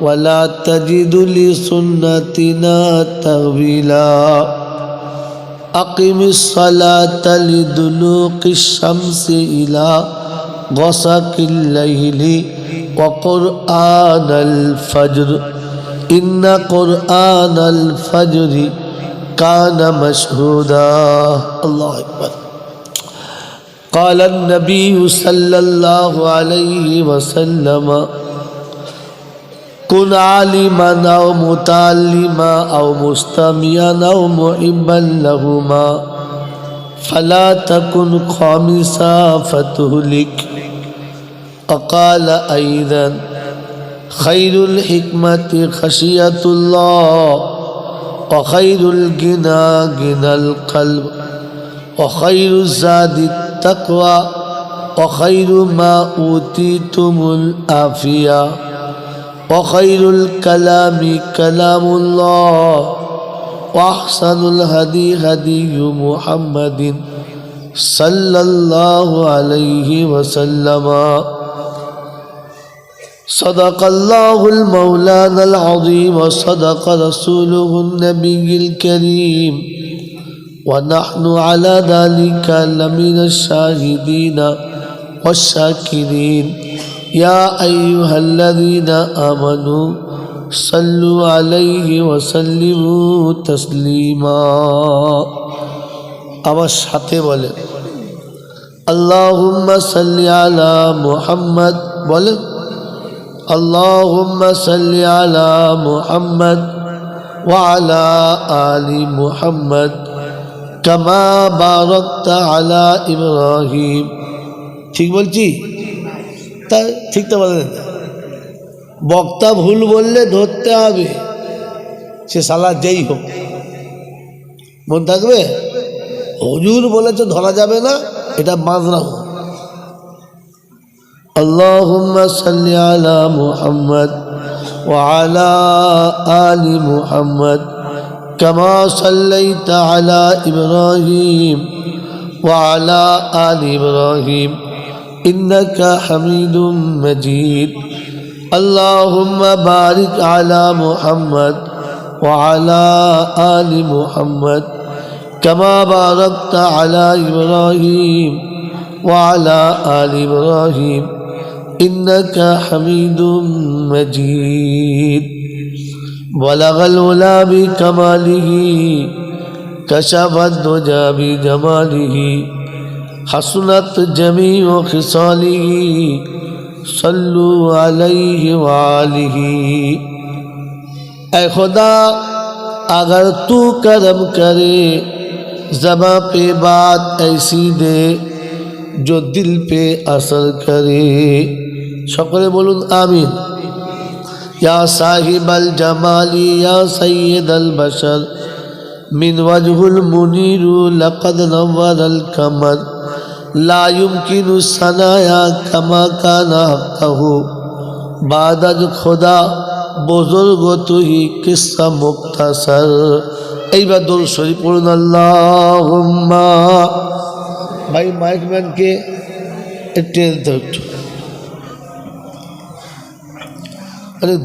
ولا تجد لسنتنا تغويلا. أقم الصلاة لدلوق الشمس إلى غسق الليل وقرآن الفجر. إن قرآن الفجر كان مشهودا. الله أكبر. قال النبي صلى الله عليه وسلم كن عالما أو متعلما أو مستمعا أو محبا لهما فلا تكن خامسا فتهلك وقال أيضا خير الحكمة خشية الله وخير الغنى غنى القلب وخير الزاد التقوى وخير ما أوتيتم العافية وخير الكلام كلام الله وأحسن الهدي هدي محمد صلى الله عليه وسلم. صدق الله المولانا العظيم وصدق رسوله النبي الكريم. ونحن على ذلك لمن الشاهدين والشاكرين. يا أيها الذين آمنوا صلوا عليه وسلموا تسليما আমার সাথে বলেন আল্লাহুম্মা সাল্লি আলা মুহাম্মদ বলেন اللهم صل على محمد وعلى آل محمد كما باركت على إبراهيم ঠিক বলছি তা ঠিক তো বলেন। বক্তা ভুল বললে ধরতে হবে। সে সালা যেই হোক। মন থাকবে? হজুর বলেছে ধরা যাবে না, এটা বাঁধরা হোক। সাল্লি মুহাম্মদ আলি মুহাম্মদ আলা ইব্রাহিম। إنك حميد مجيد. اللهم بارك على محمد وعلى آل محمد كما باركت على إبراهيم وعلى آل إبراهيم. إنك حميد مجيد. بلغ الولا بكماله كشف الدجى بجماله. حسنت جمی و خصالی صلو علیہ وآلہ. اے خدا، اگر تو کرم کرے زمان پہ بات ایسی دے جو دل پہ اثر کرے۔ شکر بولن آمین۔ یا صاحب الجمالی یا سید البشر، من وجہ المنیر لقد نور القمر۔ নওয়ার আল কামার লা ইউমকিনু সানায়া কামা কানা হাক্কাহু বাদ আজ খোদা বুজুর্গ তুহি কিসা মুক্তাসর। এইবার দোল শরীফ পড়ুন আল্লাহুম্মা। ভাই, মাইক ম্যানকে একটু দিতে একটু।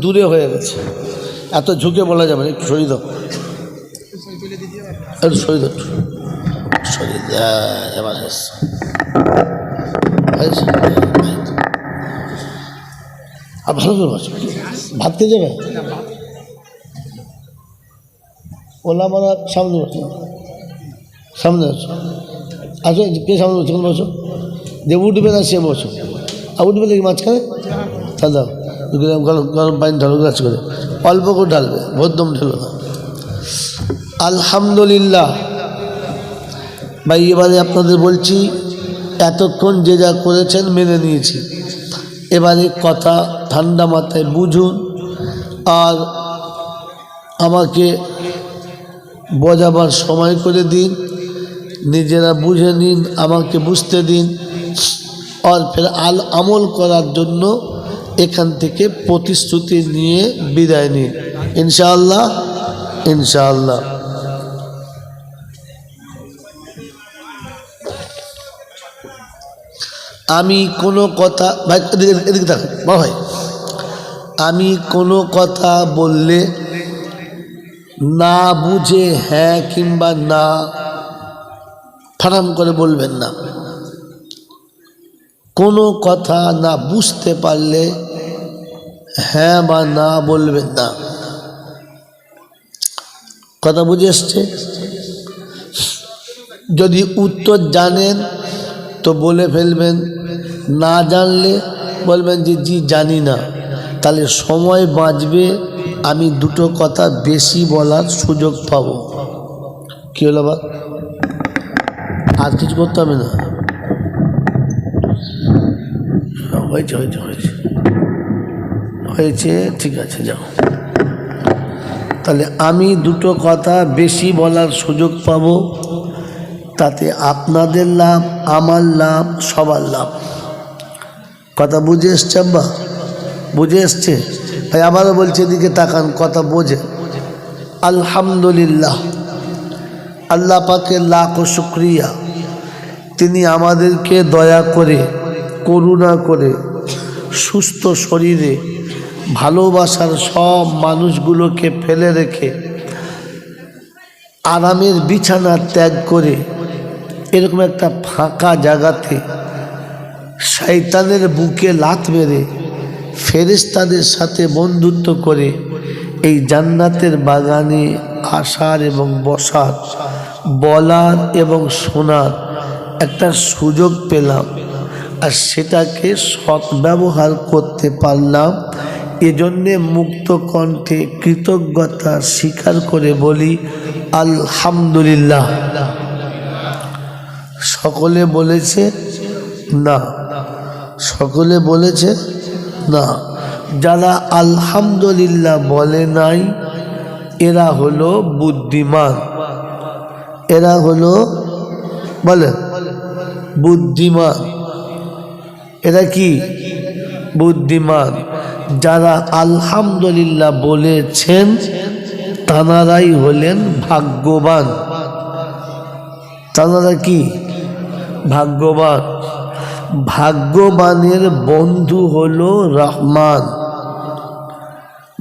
দূরে হয়ে গেছে। এত ঝুঁকে বলা যাবে একটু সরিয়ে দাও। একটু সরিয়ে দাও সরিয়ে দেয় এবার? আর বসো ভাত খেয়ে যাবে? ওলা মারা সামনে বসো সামনে আছো আসো, কে সামনে বসো বসো। যে উঠবে না, সে বসো। আর উঠবে দেখি মাঝখানে? তা দাও। গরম গরম পানি ঢালো গাছ করে। অল্প করে ঢালবে ভদ্রম ঢেলো না। আলহামদুলিল্লাহ। ভাই, এবারে আপনাদের বলছি এতক্ষণ যে যা করেছেন মেনে নিয়েছি। এবারে কথা ঠান্ডা মাথায় বুঝুন আর আমাকে বোঝাবার সময় করে দিন, নিজেরা বুঝে নিন, আমাকে বুঝতে দিন আর ফের আল আমল করার জন্য এখান থেকে প্রতিশ্রুতি নিয়ে বিদায় নিন। ইনশাআল্লাহ ইনশাআল্লাহ। আমি কোনো কথা, ভাই, এদিকে এদিকে থাকুন বড় ভাই। আমি কোনো কথা বললে না বুঝে হ্যাঁ কিংবা না ফারাম করে বলবেন না। কোনো কথা না বুঝতে পারলে হ্যাঁ বা না বলবেন না। কথা বুঝে এসছে? যদি উত্তর জানেন তো বলে ফেলবেন, না জানলে বলবেন যে, জি, জানি না। তাহলে সময় বাঁচবে, আমি দুটো কথা বেশি বলার সুযোগ পাবো। কী হলো বা? আর কিছু করতে হবে না? হয়েছে হয়েছে হয়েছে। হয়েছে, ঠিক আছে, যাও। তাহলে আমি দুটো কথা বেশি বলার সুযোগ পাবো। তাতে আপনাদের লাভ, আমার লাভ, সবার লাভ। কথা বুঝে এসছে আব্বা? বুঝে এসছে? ভাই আবারও বলছে এদিকে তাকান, কথা বোঝে। আলহামদুলিল্লাহ। আল্লাহ পাকে লাখ শুক্রিয়া। তিনি আমাদেরকে দয়া করে, করুণা করে, সুস্থ শরীরে ভালোবাসার সব মানুষগুলোকে ফেলে রেখে আরামের বিছানা ত্যাগ করে এরকম একটা ফাঁকা জায়গাতে শয়তানের বুকে লাত মেরে ফেরেস্তাদের সাথে বন্ধুত্ব করে এই জান্নাতের বাগানে আসার এবং বসার, বলার এবং শোনার একটা সুযোগ পেলাম। আর সেটাকে সৎ ব্যবহার করতে পারলাম। এজন্যে মুক্ত কণ্ঠে কৃতজ্ঞতা স্বীকার করে বলি, আলহামদুলিল্লাহ। সকলে বলেছে না। সকলে বলেছে না। যারা আলহামদুলিল্লাহ বলে নাই, এরা হলো বুদ্ধিমান। এরা হলো বলে, বুদ্ধিমান। এরা কি? বুদ্ধিমান। যারা আলহামদুলিল্লাহ বলেছেন, তানারাই হলেন ভাগ্যবান। তানারা কি? ভাগ্যবান। ভাগ্যবানের বন্ধু হলো রহমান।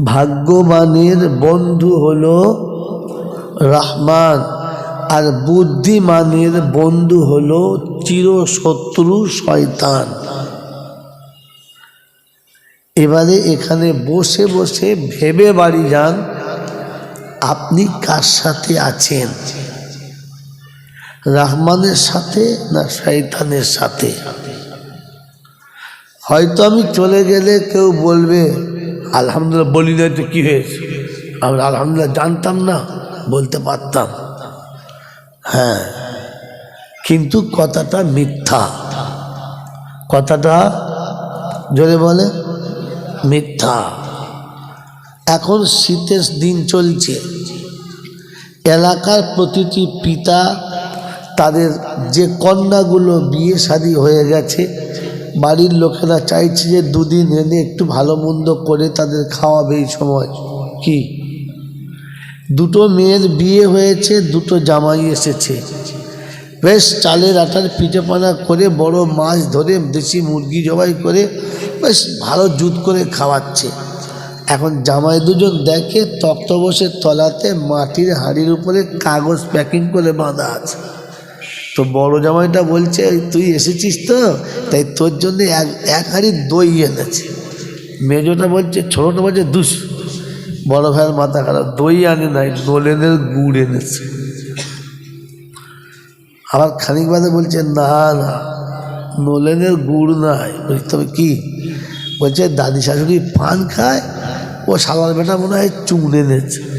ভাগ্যবানের বন্ধু হলো রহমান। আর বুদ্ধিমানের বন্ধু হলো চিরশত্রু শয়তান। এবারে এখানে বসে বসে ভেবে বাড়ি যান, আপনি কার সাথে আছেন? রহমানের সাথে না শয়তানের সাথে? হয়তো আমি চলে গেলে কেউ বলবে, আলহামদুলিল্লাহ, বলি না তো কী হয়েছে। আমরা আলহামদুলিল্লাহ জানতাম না, বলতে পারতাম। হ্যাঁ কিন্তু কথাটা মিথ্যা। কথাটা জোরে বলে, মিথ্যা। এখন শীতের দিন চলছে। এলাকার প্রতিটি পিতা তাদের যে কন্যাগুলো বিয়ে শাদী হয়ে গেছে, বাড়ির লোকেরা চাইছে যে দুদিন এনে একটু ভালো মন্দ করে তাদের খাওয়াবে এই সময়। কি? দুটো মেয়ের বিয়ে হয়েছে, দুটো জামাই এসেছে। বেশ চালের আটার পিঠেপানা করে বড় মাছ ধরে দেশি মুরগি জবাই করে বেশ ভালো জুত করে খাওয়াচ্ছে। এখন জামাই দুজন দেখে তক্তবসের তলাতে মাটির হাঁড়ির উপরে কাগজ প্যাকিং করে বাঁধা আছে। তো বড় জামাইটা বলছে, "এই তুই এসেছিস তো? তাই তোর জন্য এক এক হাঁড়ি দই এনেছে। মেজোটা বলছে, ছোটোটা বলছে, দুস। বড় ভাইয়ের মাথা খারাপ, দই আনে নাই নোলেনের গুড় এনেছে। আবার খানিক বাদে বলছে, না না নোলেনের গুড় নাই। তবে কি? বলছে, দাদি শাশুড়ি পান খায়, ও সালার বেটা মনে হয় চুন এনেছে।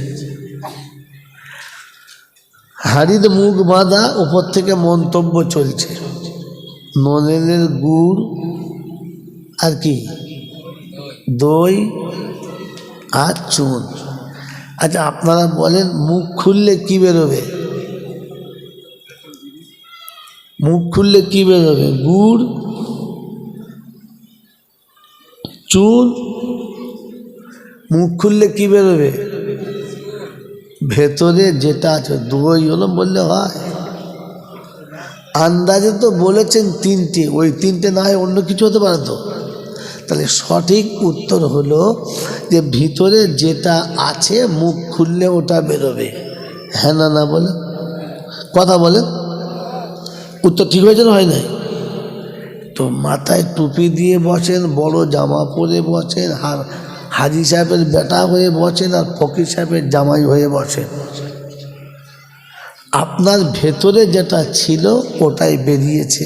হাড়ির মুখ বাঁধা উপর থেকে মন্তব্য চলছে। নলেনের গুড় আর কি? দই আর চুন। আচ্ছা আপনারা বলেন, মুখ খুললে কি বেরোবে? মুখ খুললে কি বেরোবে? গুড়, চুন? মুখ খুললে কি বেরোবে? ভেতরে যেটা আছে দই হলো বললে হয়। আন্দাজে তো বলেছেন তিনটে, ওই তিনটে না হয় অন্য কিছু হতে পারে তো। তাহলে সঠিক উত্তর হলো যে ভিতরে যেটা আছে, মুখ খুললে ওটা বেরোবে। হ্যাঁ না না বলে? কথা বলে? উত্তর ঠিক হয়েছে না হয় নাই? তো মাথায় টুপি দিয়ে বসেন, বড় জামা পরে বসেন, আর হাজি সাহেবের বেটা হয়ে বসেন আর ফকির সাহেবের জামাই হয়ে বসেন। আপনার ভেতরে যেটা ছিল ওটাই বেরিয়েছে।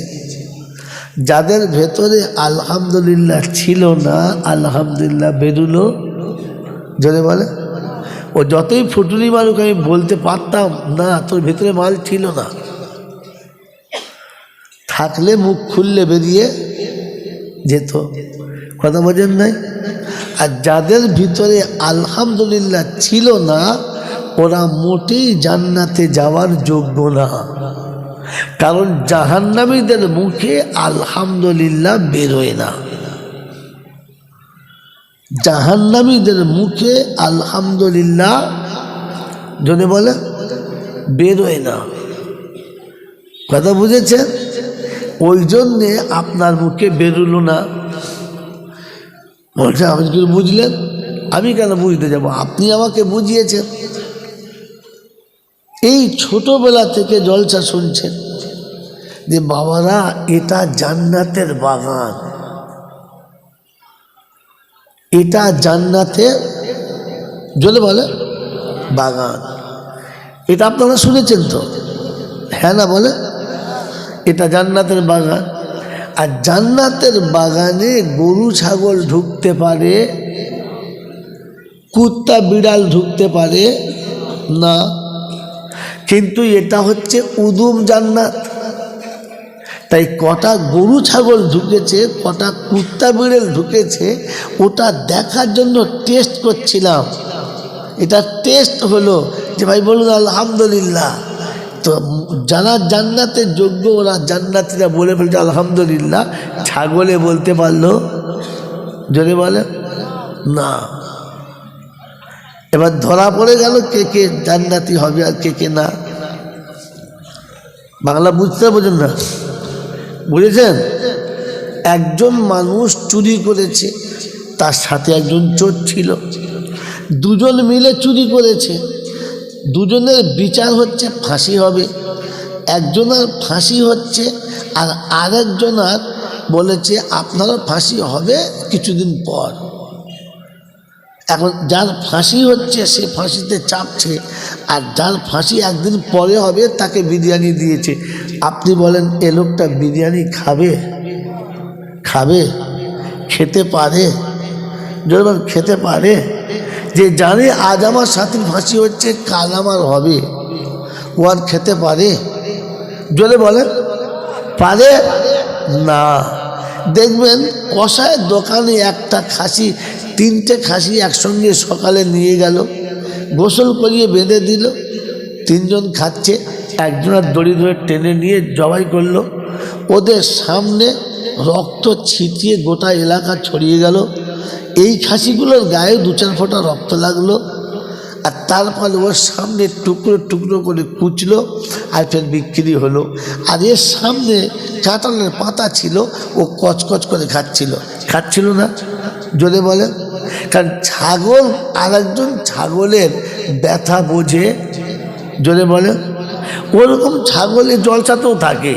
যাদের ভেতরে আলহামদুলিল্লাহ ছিল না, আলহামদুলিল্লাহ বেরুলো। যদি বলে। ও যতই ফুটুনি মারুক, আমি বলতে পারতাম, না, তোর ভেতরে মাল ছিল না। থাকলে মুখ খুললে বেরিয়ে যেত। কথা বোঝেন নাই? আর যাদের ভিতরে আলহামদুলিল্লাহ ছিল না, ওরা মোটেই জান্নাতে যাওয়ার যোগ্য না। কারণ জাহান্নামীদের মুখে আলহামদুলিল্লাহ বেরোয় না। জাহান্নামীদের মুখে আলহামদুলিল্লাহ যদি বলে বেরোয় না। কথা বুঝেছেন? ওই জন্যে আপনার মুখে বেরোলো না। বলছে, আপনি কি বুঝলেন? আমি কেন বুঝতে যাব? আপনি আমাকে বুঝিয়েছেন। এই ছোটবেলা থেকে জলসা শুনছেন যে বাবারা, এটা জান্নাতের বাগান। এটা জান্নাতের জলে বলে, বাগান। এটা আপনারা শুনেছেন তো? হ্যাঁ না বলে? এটা জান্নাতের বাগান। আর জান্নাতের বাগানে গরু, ছাগল ঢুকতে পারে, কুত্তা, বিড়াল ঢুকতে পারে, না। কিন্তু এটা হচ্ছে উদুম জান্নাত। তাই কটা গরু, ছাগল ঢুকেছে, কটা কুত্তা, বিড়াল ঢুকেছে, ওটা দেখার জন্য টেস্ট করছিলাম। এটা টেস্ট হলো যে ভাই বলুন, আলহামদুলিল্লাহ। তো যারা জান্নাতের যোগ্য, ওরা জান্নাতিরা বলে ফেলছে, আলহামদুলিল্লাহ। ছাগলে বলতে পারল। যদি বলে। না। এবার ধরা পড়ে গেল কে কে জান্নাতি হবে আর কে কে না। বাংলা বুঝতে বোঝেন না? বুঝেছেন? একজন মানুষ চুরি করেছে, তার সাথে একজন চোর ছিল। দুজন মিলে চুরি করেছে। দুজনের বিচার হচ্ছে ফাঁসি হবে। একজনের ফাঁসি হচ্ছে আর আরেকজনার বলেছে, আপনারও ফাঁসি হবে কিছুদিন পর। এখন যার ফাঁসি হচ্ছে, সে ফাঁসিতে চাপছে আর যার ফাঁসি একদিন পরে হবে, তাকে বিরিয়ানি দিয়েছে। আপনি বলেন, এ লোকটা বিরিয়ানি খাবে? খাবে? খেতে পারে? যখন খেতে পারে? যে জানে আজ আমার সাথীর ফাঁসি হচ্ছে, কাল আমার হবে। ও আর খেতে পারে? জলে বলে পারে? না। দেখবেন কষায়ের দোকানে একটা খাসি, তিনটে খাসি একসঙ্গে সকালে নিয়ে গেল, গোসল করিয়ে বেঁধে দিল, তিনজন খাচ্ছে, একজনের দড়ি ধরে টেনে নিয়ে জবাই করল, ওদের সামনে রক্ত ছিটিয়ে গোটা এলাকা ছড়িয়ে গেল এই খাসিগুলোর গায়ে দু চার ফোঁটা রক্ত লাগল, আর তারপরে ওর সামনে টুকরো টুকরো করে কুচলো আর ফের বিক্রি হলো। আর এর সামনে কাঁঠালের পাতা ছিল, ও কচকচ করে খাচ্ছিল। খাচ্ছিল না, জোরে বলে। কারণ ছাগল আর একজন ছাগলের ব্যথা বোঝে, জোরে বলে। ওরকম ছাগলের জলসাতেও থাকে।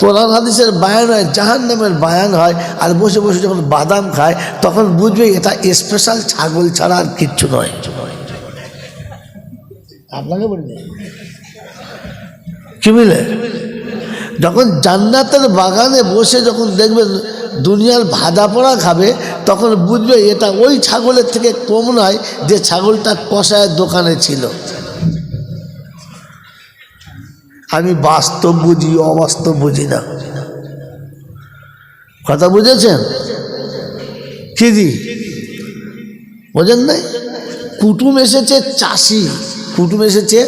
কোরআন হাদিসের বায়ান হয় জাহান নামের বায়ান হয়, আর বসে বসে যখন বাদাম খায়, তখন বুঝবে এটা স্পেশাল ছাগল ছাড়া আর কিচ্ছু নয়। আপনাকে বলবে কি মিলে? যখন জান্নাতের বাগানে বসে যখন দেখবেন দুনিয়ার ভাজা পোড়া খাবে, তখন বুঝবে এটা ওই ছাগলের থেকে কম নয় যে ছাগলটা কষায়ের দোকানে ছিল। আমি বাস্তব বুঝি, অবাস্তব বুঝি না। কথা বুঝেছেন? কি দি বোঝেন নাই? কুটুম এসেছে চাষি। কুটুম এসেছে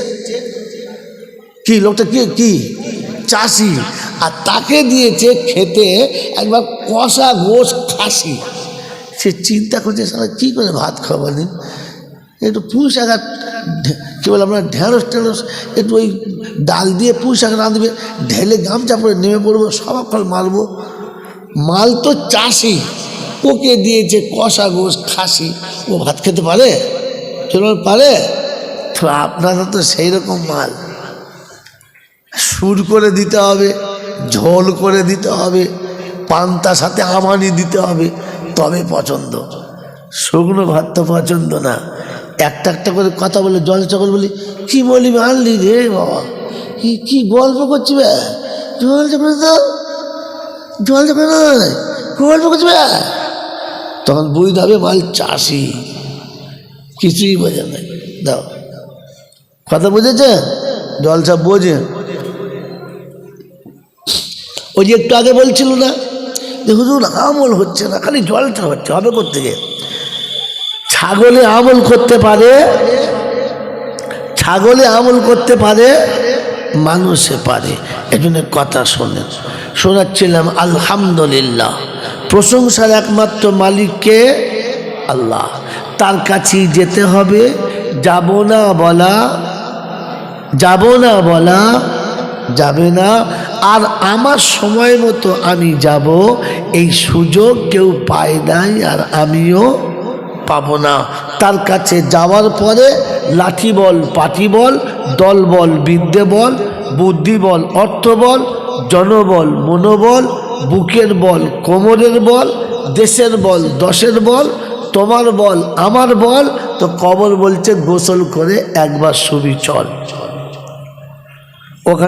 কি? লোকটা কি? কি? চাষি। আর তাকে দিয়েছে খেতে একবার কষা গোস খাসি। সে চিন্তা করছে সারা কী করে ভাত খাওয়া দিন একটু পুঁই শাক আর বলে আমরা ঢেঁড়স টেঁড়স একটু ওই ডাল দিয়ে পুঁই শাক রাঁধবে ঢেলে গামছা পরে নেমে পড়ব, সব ফল মারবো। মাল তো চাষি, ওকে দিয়েছে কষা গোস খাসি। ও ভাত খেতে পারে? চলুন, পারে? তো আপনারা তো সেই রকম মাল। সুর করে দিতে হবে, ঝোল করে দিতে হবে পান্তার সাথে আমানি দিতে হবে, তবে পছন্দ। শুকনো ভাত তো পছন্দ না। একটা একটা করে কথা বলে, জল চকল বলি, কি বলি আনলি রে বাবা? কি কি গল্প করছি বে? জল চকল তো, জল চকল গল্প করছি বে? তখন বুঝতে হবে মাল চাষি, কিছুই বোঝে নাই দাও, কথা বুঝেছেন জলসা বোঝে। ওই যে একটু আগে বলছিল না যে, হুজুর, আমল হচ্ছে না, খালি জলটা হচ্ছে, হবে করতে গিয়ে ছাগলে আমল করতে পারে, ছাগলে আমল করতে পারে, মানুষে পারে। এজন্য কথা শোনেন। শোনাচ্ছিলাম, আলহামদুলিল্লাহ। প্রশংসার একমাত্র মালিককে আল্লাহ। তার কাছেই যেতে হবে। যাব না বলা, যাব না বলা যাবে না। আর আমার সময় মতো আমি যাব, এই সুযোগ কেউ পায় নাই আর আমিও পাবো না। তার কাছে যাওয়ার পরে লাঠি বল, পাটি বল, দল বল বিদ্যে বল, বুদ্ধি বল, অর্থ বল, জনবল, মনোবল, বুকের বল, কোমরের বল, দেশের বল, দশের বল, তোমার বল, আমার বল। তো কবর বলছে, গোসল করে একবার সুবি চল।